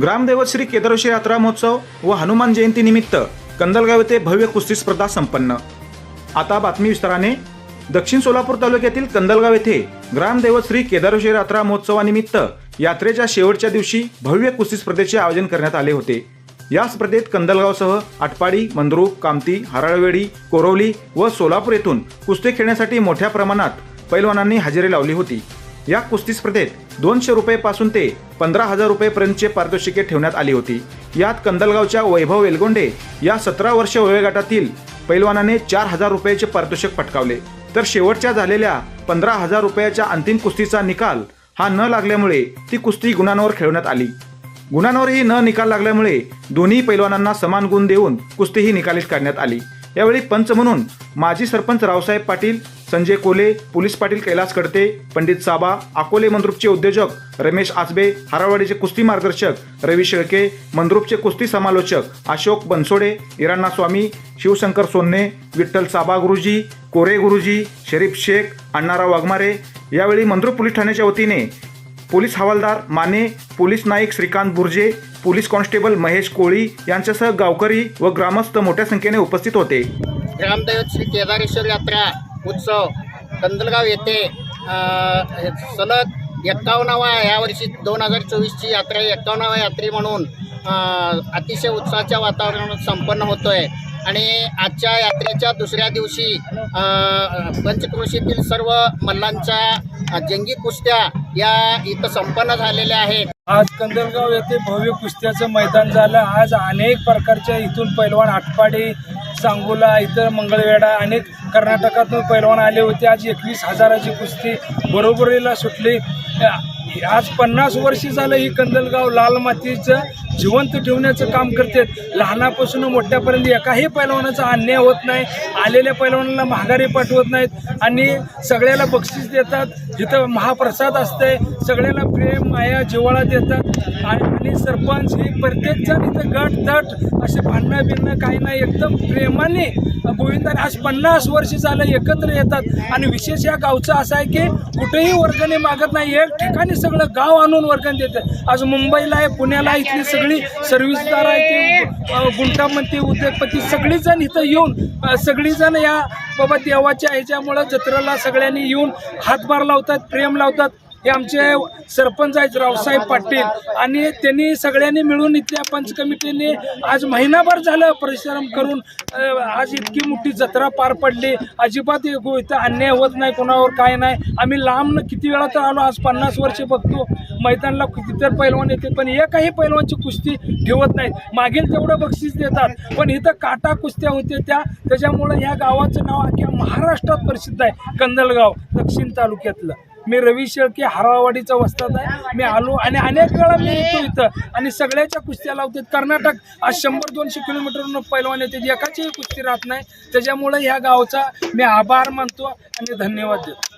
ग्रामदैवत श्री केदारेश्वर यात्रा महोत्सव व हनुमान जयंती निमित्त कंदलगाव येथे भव्य कुस्ती स्पर्धा संपन्न. आता बातमी विस्ताराने. दक्षिण सोलापूर तालुक्यातील कंदलगाव येथे ग्रामदैवत श्री केदारेश्वर यात्रा महोत्सवानिमित्त यात्रेच्या शेवटच्या दिवशी भव्य कुस्ती स्पर्धेचे आयोजन करण्यात आले होते. या स्पर्धेत कंदलगावसह आटपाडी मंद्रुक कामती हराळवेडी कोरवली व सोलापूर येथून कुस्ती खेळण्यासाठी मोठ्या प्रमाणात पैलवानांनी हजेरी लावली होती. या कुस्ती स्पर्धेत दोनशे रुपये पासून ते पंधरा हजार रुपये पर्यंतचे पारितोषिके ठेवण्यात आली होती. यात कंदलगावच्या वैभव वेलगोंडे या सतरा वर्ष वयोगटातील पैलवानाने चार हजार रुपयाचे पारितोषिक पटकावले. तर शेवटच्या झालेल्या पंधरा हजार रुपयाच्या अंतिम कुस्तीचा निकाल हा न लागल्यामुळे ती कुस्ती गुणांवर खेळवण्यात आली. गुणांवरही न निकाल लागल्यामुळे दोन्ही पैलवानांना समान गुण देऊन कुस्तीही निकालीत काढण्यात आली. यावेळी पंच म्हणून माजी सरपंच रावसाहेब पाटील संजय कोले पोलीस पाटील कैलास कडते पंडित साबा अकोले मंद्रुपचे उद्योजक रमेश आसबे हारावाडीचे कुस्ती मार्गदर्शक रवी शेळके मंद्रुपचे कुस्ती समालोचक अशोक बनसोडे इराणा स्वामी शिवशंकर सोन्ने विठ्ठल साबा गुरुजी कोरे गुरुजी शरीफ शेख अण्णाराव वाघमारे यावेळी मंद्रुप पोलीस ठाण्याच्या वतीने पोलीस हवालदार Mane police Naik Shrikant Burje police constable Mahesh Koli यांच्यासह गावकरी व ग्रामस्थ मोठ्या संख्येने उपस्थित होते. ग्रामदैवत श्री केदारेश्वर यात्रा. उत्सव कंदलगाव येथे सलग एक्कावन्नावा यावर्षी दोन हजार चोवीसची यात्रा एक्कावन्नावा यात्रे म्हणून अतिशय उत्साहाच्या वातावरणात संपन्न होतो आहे आणि आजच्या यात्रेच्या दुसऱ्या दिवशी पंचक्रोशीतील सर्व मल्लांच्या जंगी कुस्त्या या इथं संपन्न झालेल्या आहेत. आज कंदलगाव येथे भव्य कुस्त्याचं मैदान झालं. आज अनेक प्रकारच्या इथून पैलवान आटपाडी सांगोला इतर मंगळवेढा अनेक कर्नाटकातून पैलवान आले होते. आज एकवीस हजाराची कुस्ती बरोबरीला सुटली. आज पन्नास वर्षी झालं ही कंदलगाव लाल मातीचं जिवंत ठेवण्याचं काम करतात. लहानापासून मोठ्यापर्यंत एकाही पैलवानाचा अन्याय होत नाही. आलेल्या पैलवानाला महागारी पाठवत नाहीत. आणि सगळ्याला बक्षीस देतात. जिथं महाप्रसाद असते सगळ्याला प्रेम माया जिवाळा देतात. आणि सरपंच हे प्रत्येकजण इथं गट दट असे भांडणं बिरणं काही नाही. एकदम प्रेमाने गोविंदाने आज पन्नास वर्ष झालं एकत्र येतात. आणि विशेष या गावचं असं आहे की कुठेही वर्गणी मागत नाही. एक ठिकाणी सगळं गाव आणून वर्गण देतं आज मुंबईला आहे पुण्याला इथली सगळं सगळी सर्व्हिसदार आहे ते गुंटामंती उद्योगपती सगळीजण इथं येऊन सगळीजण या बाबा देवाच्या ह्याच्यामुळं जत्रेला सगळ्यांनी येऊन हातभार लावतात प्रेम लावतात. हे आमचे सरपंच आहेत रावसाहेब पाटील. आणि त्यांनी सगळ्यांनी मिळून इथल्या पंच कमिटीने आज महिनाभर झालं परिश्रम करून आज इतकी मोठी जत्रा पार पडली. अजिबात इथं अन्याय होत नाही कोणावर काय नाही. आम्ही लांब किती वेळा तर आलो आज पन्नास वर्ष बघतो. मैदानाला कितीतर पैलवान येते पण एकही पैलवानची कुस्ती ठेवत नाहीत. मागील तेवढं बक्षीस देतात पण इथं काटा कुस्त्या होते त्या. त्याच्यामुळं ह्या गावाचं नाव अख्ख्या महाराष्ट्रात प्रसिद्ध आहे कंदलगाव दक्षिण तालुक्यातलं. मी रवी शेळके हरावाडीचा वस्तात आहे. मी आलो आणि अनेक वेळा मी येतो इथं आणि सगळ्याच्या कुस्त्या लावतात. कर्नाटक आज शंभर दोनशे किलोमीटरनं पैलवान येते एकाचीही कुस्ती राहत नाही. त्याच्यामुळं ह्या गावचा मी आभार मानतो आणि धन्यवाद देतो.